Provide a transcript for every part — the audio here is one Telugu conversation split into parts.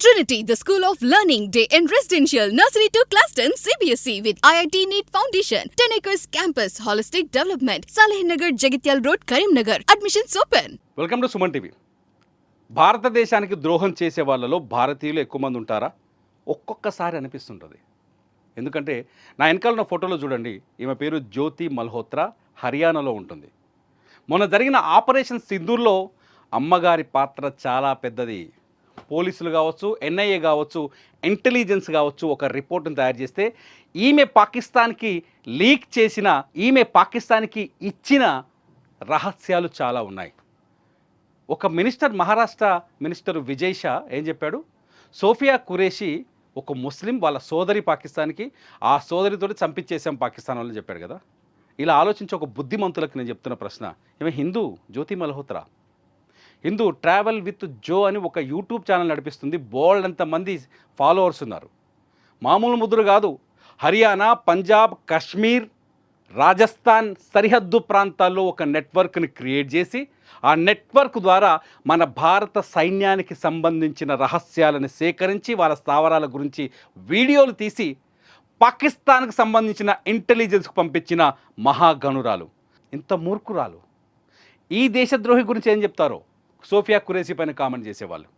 Trinity, the School of Learning, Day and Residential, Nursery to Class 10, CBSE with IIT NEET Foundation, 10 acres campus, holistic development, Saleh Nagar, Jagatyal Road, Karimnagar. Admissions open. Welcome to Suman TV భారతదేశానికి ద్రోహం చేసే వాళ్ళలో భారతీయులు ఎక్కువ మంది ఉంటారా ఒక్కొక్కసారి అనిపిస్తుంటుంది ఎందుకంటే నా వెనకాల ఉన్న ఫోటోలో చూడండి ఈమె పేరు జ్యోతి మల్హోత్రా హర్యానాలో ఉంటుంది మొన్న జరిగిన ఆపరేషన్ సింధూర్లో అమ్మగారి పాత్ర చాలా పెద్దది పోలీసులు కావచ్చు ఎన్ఐఏ కావచ్చు ఇంటెలిజెన్స్ కావచ్చు ఒక రిపోర్ట్ని తయారు చేస్తే ఈమె పాకిస్తాన్కి లీక్ చేసిన ఈమె పాకిస్తాన్కి ఇచ్చిన రహస్యాలు చాలా ఉన్నాయి. ఒక మినిస్టర్ మహారాష్ట్ర మినిస్టర్ విజయ్ షా ఏం చెప్పాడు? సోఫియా కురేషి ఒక ముస్లిం వాళ్ళ సోదరి పాకిస్తాన్కి ఆ సోదరితోటి చంపించేసాం పాకిస్తాన్ వాళ్ళని చెప్పాడు కదా. ఇలా ఆలోచించి ఒక బుద్ధిమంతులకు నేను చెప్తున్న ప్రశ్న ఈమె హిందూ జ్యోతి మల్హోత్రా హిందూ ట్రావెల్ విత్ జో అని ఒక యూట్యూబ్ ఛానల్ నడిపిస్తుంది. బోల్డ్ అంతమంది ఫాలోవర్స్ ఉన్నారు. మామూలు ముద్ర కాదు. హర్యానా పంజాబ్ కాశ్మీర్ రాజస్థాన్ సరిహద్దు ప్రాంతాల్లో ఒక నెట్వర్క్ని క్రియేట్ చేసి ఆ నెట్వర్క్ ద్వారా మన భారత సైన్యానికి సంబంధించిన రహస్యాలను సేకరించి వాళ్ళ స్థావరాల గురించి వీడియోలు తీసి పాకిస్తాన్కి సంబంధించిన ఇంటెలిజెన్స్కు పంపించిన మహాగణురాలు. ఇంత మూర్ఖురాలు. ఈ దేశద్రోహి గురించి ఏం చెప్తారో? సోఫియా కురేసీ పైన కామెంట్ చేసేవాళ్ళు.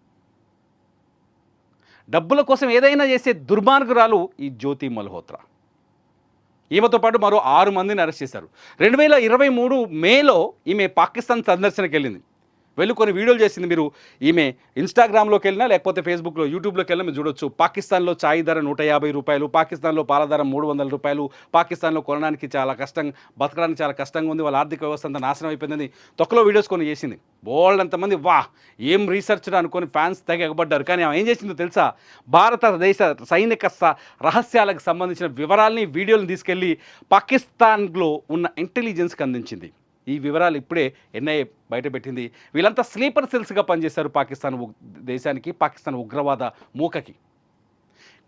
డబ్బుల కోసం ఏదైనా చేసే దుర్మార్గురాలు ఈ జ్యోతి మల్హోత్రా. ఈమెతో పాటు మరో ఆరు మందిని అరెస్ట్ చేశారు. రెండు వేల ఇరవై మూడు మేలో ఈమె పాకిస్తాన్ సందర్శనకెళ్ళింది. వెళ్ళి కొన్ని వీడియోలు చేసింది మీరు. ఈమె ఇన్స్టాగ్రామ్లోకి వెళ్ళినా లేకపోతే ఫేస్బుక్లో యూట్యూబ్లోకి వెళ్ళినా మీరు చూడొచ్చు. పాకిస్తాన్లో ఛాయ్ ధర నూట యాభై రూపాయలు పాకిస్తాన్లో పాల ధర మూడు వందల రూపాయలు పాకిస్తాన్లో కొనడానికి చాలా కష్టం బతకడానికి చాలా కష్టంగా ఉంది వాళ్ళ ఆర్థిక వ్యవస్థ అంతా నాశనం అయిపోయిందని తొక్కలో వీడియోస్ కొన్ని చేసింది. బోల్డ్ అంతమంది వా ఏం రీసెర్చ్ అనుకొని ఫ్యాన్స్ తెగ ఎగబడ్డారు. కానీ ఆమె ఏం చేసిందో తెలుసా? భారతదేశ సైనిక రహస్యాలకు సంబంధించిన వివరాల్ని వీడియోలను తీసుకెళ్ళి పాకిస్తాన్లో ఉన్న ఇంటెలిజెన్స్కి అందించింది. ఈ వివరాలు ఇప్పుడే ఎన్ఐఏ బయటపెట్టింది. వీళ్ళంతా స్లీపర్ సెల్స్గా పనిచేశారు పాకిస్తాన్ దేశానికి పాకిస్తాన్ ఉగ్రవాద మూకకి.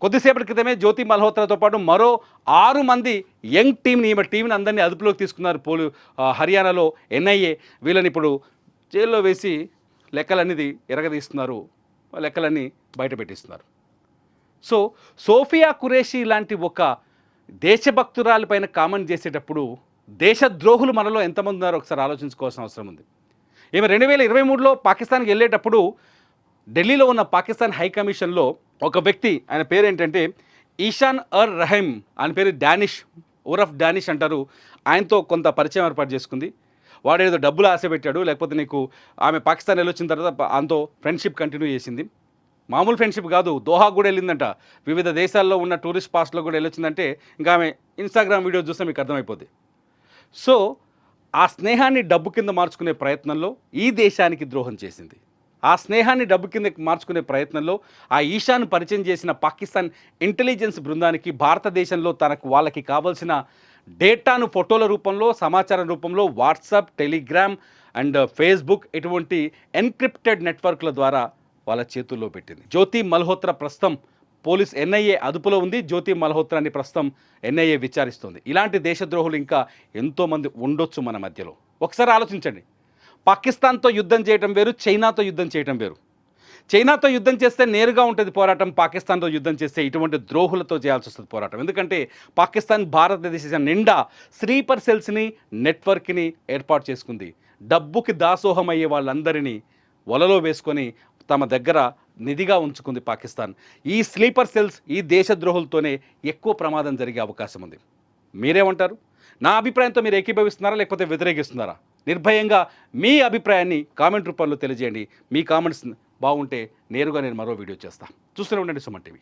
కొద్దిసేపటి క్రితమే జ్యోతి మల్హోత్రాతో పాటు మరో ఆరు మంది యంగ్ టీంని ఈమె టీంని అందరినీ అదుపులోకి తీసుకున్నారు పోలు హర్యానాలో ఎన్ఐఏ. వీళ్ళని ఇప్పుడు జైల్లో వేసి లెక్కలన్నీ ఎరగదీస్తున్నారు. లెక్కలన్నీ బయటపెట్టిస్తున్నారు. సో సోఫియా కురేషి లాంటి ఒక దేశభక్తురాలపైన కామెంట్ చేసేటప్పుడు దేశద్రోహులు మనలో ఎంతమంది ఉన్నారో ఒకసారి ఆలోచించుకోవాల్సిన అవసరం ఉంది. ఈమె రెండు వేల ఇరవై మూడులో పాకిస్తాన్కి వెళ్ళేటప్పుడు ఢిల్లీలో ఉన్న పాకిస్తాన్ హై కమిషన్లో ఒక వ్యక్తి ఆయన పేరు ఏంటంటే ఈషాన్ అర్ రహీమ్ ఆయన పేరు డానిష్ ఉరఫ్ డానిష్ అంటారు. ఆయనతో కొంత పరిచయం ఏర్పాటు చేసుకుంది. వాడు ఏదో డబ్బులు ఆశ పెట్టాడు లేకపోతే నీకు ఆమె పాకిస్తాన్ వెళ్ళొచ్చిన తర్వాత ఆయనతో ఫ్రెండ్షిప్ కంటిన్యూ చేసింది. మామూలు ఫ్రెండ్షిప్ కాదు దోహా కూడా వెళ్ళిందంట. వివిధ దేశాల్లో ఉన్న టూరిస్ట్ పాస్ట్లో కూడా వెళ్ళొచ్చిందంటే ఇంకా ఆమె ఇన్స్టాగ్రామ్ వీడియో చూస్తే మీకు అర్థమైపోద్ది. సో ఆ స్నేహాన్ని డబ్బు కింద మార్చుకునే ప్రయత్నంలో ఈ దేశానికి ద్రోహం చేసింది. ఆ స్నేహాన్ని డబ్బు కింద మార్చుకునే ప్రయత్నంలో ఆ ఈశాను పరిచయం చేసిన పాకిస్తాన్ ఇంటెలిజెన్స్ బృందానికి భారతదేశంలో తనకు వాళ్ళకి కావాల్సిన డేటాను ఫోటోల రూపంలో సమాచారం రూపంలో వాట్సాప్ టెలిగ్రామ్ అండ్ ఫేస్బుక్ ఇటువంటి ఎన్క్రిప్టెడ్ నెట్వర్క్ల ద్వారా వాళ్ళ చేతుల్లో పెట్టింది. జ్యోతి మల్హోత్రా ప్రస్తుతం పోలీస్ ఎన్ఐఏ అదుపులో ఉంది. జ్యోతి మల్హోత్రాని ప్రస్తుతం ఎన్ఐఏ విచారిస్తుంది. ఇలాంటి దేశద్రోహులు ఇంకా ఎంతోమంది ఉండొచ్చు మన మధ్యలో. ఒకసారి ఆలోచించండి. పాకిస్తాన్తో యుద్ధం చేయటం వేరు చైనాతో యుద్ధం చేయటం వేరు. చైనాతో యుద్ధం చేస్తే నేరుగా ఉంటుంది పోరాటం పాకిస్తాన్తో యుద్ధం చేస్తే ఇటువంటి ద్రోహులతో చేయాల్సి వస్తుంది పోరాటం. ఎందుకంటే పాకిస్తాన్ భారతదేశం నిండా స్లీపర్ సెల్స్ని నెట్వర్క్ని ఏర్పాటు చేసుకుంది. డబ్బుకి దాసోహం అయ్యే వాళ్ళందరినీ వలలో వేసుకొని తమ దగ్గర నిధిగా ఉంచుకుంది పాకిస్తాన్. ఈ స్లీపర్ సెల్స్ ఈ దేశద్రోహులతోనే ఎక్కువ ప్రమాదం జరిగే అవకాశం ఉంది. మీరేమంటారు? నా అభిప్రాయంతో మీరు ఏకీభవిస్తున్నారా లేకపోతే వ్యతిరేకిస్తున్నారా? నిర్భయంగా మీ అభిప్రాయాన్ని కామెంట్ రూపంలో తెలియజేయండి. మీ కామెంట్స్ బాగుంటే నేరుగా నేను మరో వీడియో చేస్తాను చూస్తూనే ఉండండి సుమన్ టీవీ.